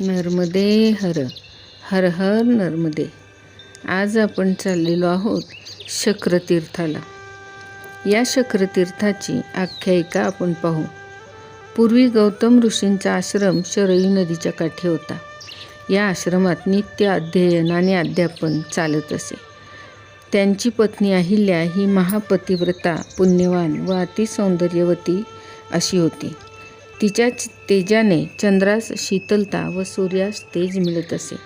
नर्मदे हर हर हर नर्मदे. आज आपण चाललेलो आहोत शक्रतीर्थाला. या शक्रतीर्थाची आख्यायिका आपण पाहू. पूर्वी गौतम ऋषींचा आश्रम शरयू नदीच्या काठी होता. या आश्रमात नित्य अध्ययन आणि अध्यापन चालत असे. त्यांची पत्नी अहिल्या ही महापतिव्रता पुण्यवान व अतिसौंदर्यवती अशी होती. तिच्या च- तेजाने चंद्रास शीतलता व सूर्यास तेज मिळत असे.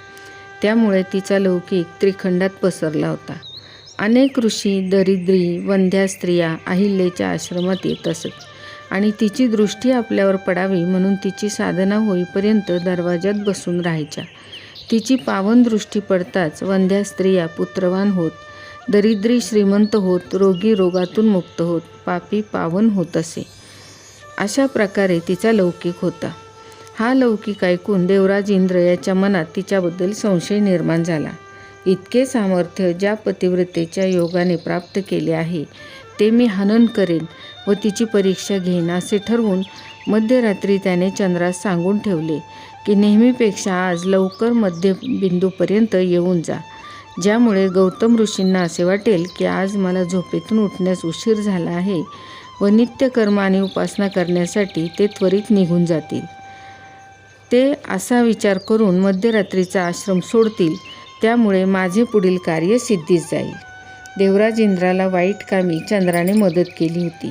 त्यामुळे तिचा लौकिक त्रिखंडात पसरला होता. अनेक ऋषी दरिद्री वंध्या स्त्रिया अहिल्याच्या आश्रमात येत असत आणि तिची दृष्टी आपल्यावर पडावी म्हणून तिची साधना होईपर्यंत दरवाजात बसून राहायच्या. तिची पावन दृष्टी पडताच वंध्या स्त्रिया पुत्रवान होत दरिद्री श्रीमंत होत रोगी रोगातून मुक्त होत पापी पावन होत असे. अशा प्रकारे तिचा लौकिक होता. हा लौकिक ऐकून देवराज इंद्र याच्या मनात तिच्याबद्दल संशय निर्माण झाला. इतके सामर्थ्य ज्या पतिव्रतेच्या योगाने प्राप्त केले आहे ते मी हनन करेन व तिची परीक्षा घेईन असे ठरवून मध्यरात्री त्याने चंद्रास सांगून ठेवले की नेहमीपेक्षा आज लवकर मध्यबिंदूपर्यंत येऊन जा ज्यामुळे गौतम ऋषींना असे वाटेल की आज मला झोपेतून उठण्यास उशीर झाला आहे. व नित्यकर्म आणि उपासना करण्यासाठी ते त्वरित निघून जातील. ते असा विचार करून मध्यरात्रीचा आश्रम सोडतील त्यामुळे माझे पुढील कार्य सिद्धीस जाईल. देवराज इंद्राला वाईट कामी चंद्राने मदत केली होती.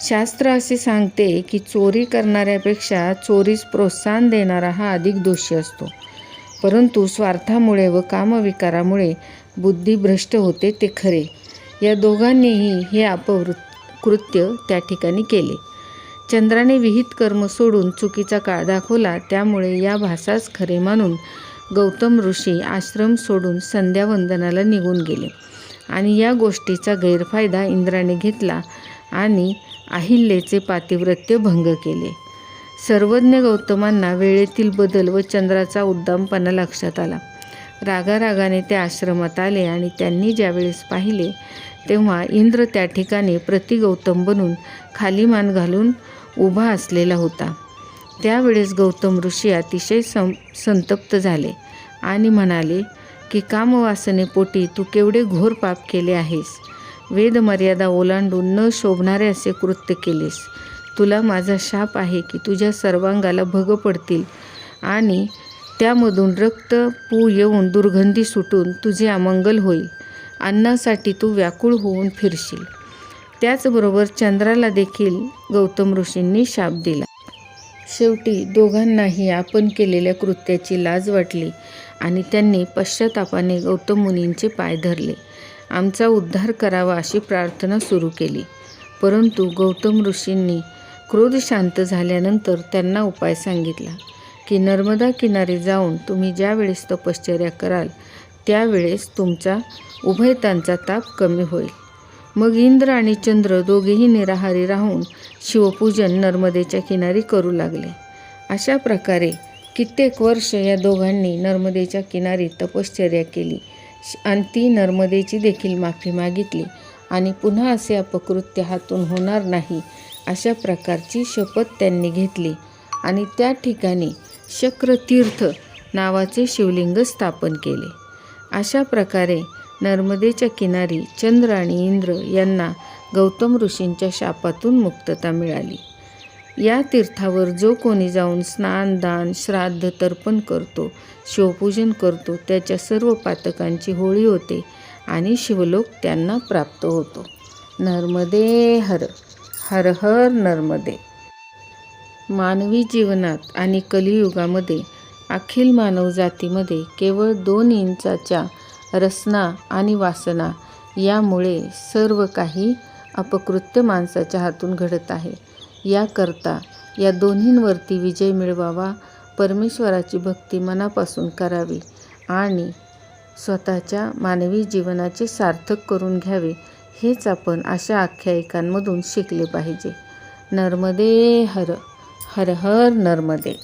शास्त्र असे सांगते की चोरी करणाऱ्यापेक्षा चोरीस प्रोत्साहन देणारा हा अधिक दोषी असतो. परंतु स्वार्थामुळे व कामविकारामुळे बुद्धी भ्रष्ट होते ते खरे. या दोघांनीही हे अपवृत्त कृत्य त्या ठिकाणी केले. चंद्राने विहित कर्म सोडून चुकीचा काळ दाखवला त्यामुळे या भासास खरे मानून गौतम ऋषी आश्रम सोडून संध्यावंदनाला निघून गेले आणि या गोष्टीचा गैरफायदा इंद्राने घेतला आणि अहिल्येचे पातिव्रत्य भंग केले. सर्वज्ञ गौतमांना वेळेतील बदल व चंद्राचा उद्दामपणा लक्षात आला. रागारागाने ते आश्रमात आले आणि त्यांनी ज्यावेळेस पाहिले तेव्हा इंद्र त्या ठिकाणी प्रतिगौतम बनून खाली मान घालून उभा असलेला होता. त्यावेळेस गौतम ऋषी अतिशय सं संतप्त झाले आणि म्हणाले की कामवासनेपोटी तू केवढे घोर पाप केले आहेस. वेदमर्यादा ओलांडून न शोभणारे असे कृत्य केलेस. तुला माझा शाप आहे की तुझ्या सर्वांगाला भग पडतील आणि त्यामधून रक्त पू येऊन दुर्गंधी सुटून तुझे अमंगल होईल. अन्नासाठी तू व्याकुळ होऊन फिरशील. त्याचबरोबर चंद्राला देखील गौतम ऋषींनी शाप दिला. शेवटी दोघांनाही आपण केलेल्या कृत्याची लाज वाटली आणि त्यांनी पश्चातापाने गौतम मुनींचे पाय धरले. आमचा उद्धार करावा अशी प्रार्थना सुरू केली. परंतु गौतम ऋषींनी क्रोध शांत झाल्यानंतर त्यांना उपाय सांगितला की नर्मदा किनारी जाऊन तुम्ही ज्यावेळेस तपश्चर्या कराल त्यावेळेस तुमचा उभयतांचा ताप कमी होईल. मग इंद्र आणि चंद्र दोघेही निराहारी राहून शिवपूजन नर्मदेच्या किनारी करू लागले. अशा प्रकारे कित्येक वर्ष या दोघांनी नर्मदेच्या किनारी तपश्चर्या केली आणि ती नर्मदेची देखील माफी मागितली आणि पुन्हा असे अपकृत्य हातून होणार नाही अशा प्रकारची शपथ त्यांनी घेतली आणि त्या ठिकाणी शक्रतीर्थ नावाचे शिवलिंग स्थापन केले. अशा प्रकारे नर्मदेच्या किनारी चंद्र आणि इंद्र यांना गौतम ऋषींच्या शापातून मुक्तता मिळाली. या तीर्थावर जो कोणी जाऊन स्नान दान श्राद्ध तर्पण करतो शिवपूजन करतो त्याच्या सर्व पातकांची होळी होते आणि शिवलोक त्यांना प्राप्त होतो. नर्मदे हर हर हर नर्मदे. मानवी जीवनात आणि कलियुगामध्ये अखिल मानव जातीमध्ये केवळ दोन इंचाच्या रसना आणि वासना यामुळे सर्व काही अपकृत्य माणसाच्या हातून घडत आहे. याकरता या दोन्हींवरती विजय मिळवावा परमेश्वराची भक्ती मनापासून करावी आणि स्वतःच्या मानवी जीवनाचे सार्थक करून घ्यावे हेच आपण अशा आख्यायिकांमधून शिकले पाहिजे. नर्मदे हर हर हर नर्मदे.